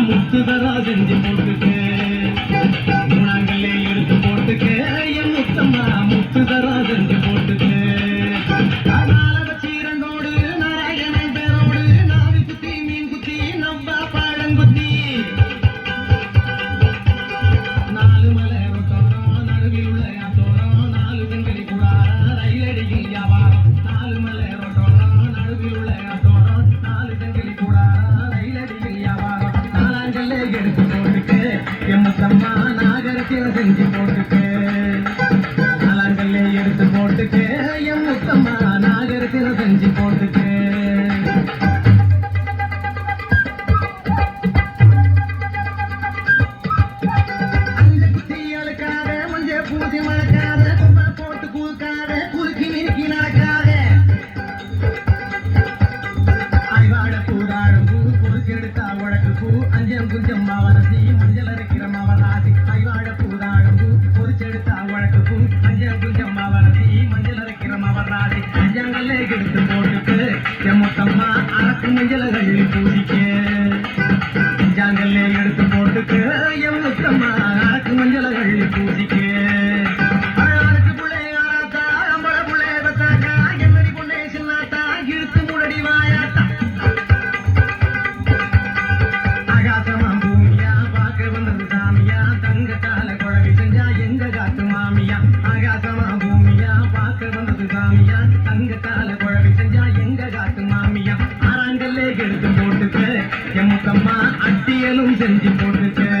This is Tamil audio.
முத்து தரா செஞ்சு கஷ்டமா நாகரத்தில் செஞ்சு போட்டுக்கு அலங்கல்ல எடுத்து போட்டுக்கு என் முத்தம்மா நாகரத்தில் செஞ்சு போட்டுக்கு பூஜை மழக்காத கும்மா போட்டு கூக்காத குறுக்கி மினுக்கி நடக்காத. அடிவாட கூடாடும் பூ பொறுக்கெடுத்தா உழக்கு பூ அஞ்சம் குஞ்சம் மாவரசி மஞ்சள் அரைக்கிற நெஞ்சலகள் பூசிக்க ஜாங்கல்லே எடுத்து போட்டுக்கு எம் முத்தம்மா அரக்கு மஞ்சளகள் பூசிக்க எங்க காத்து மாமியா. ஆகாசமா பூமியா பார்க்க வந்தது சாமியா தங்க கால பட்டியலும் செஞ்சு போட்டுக்க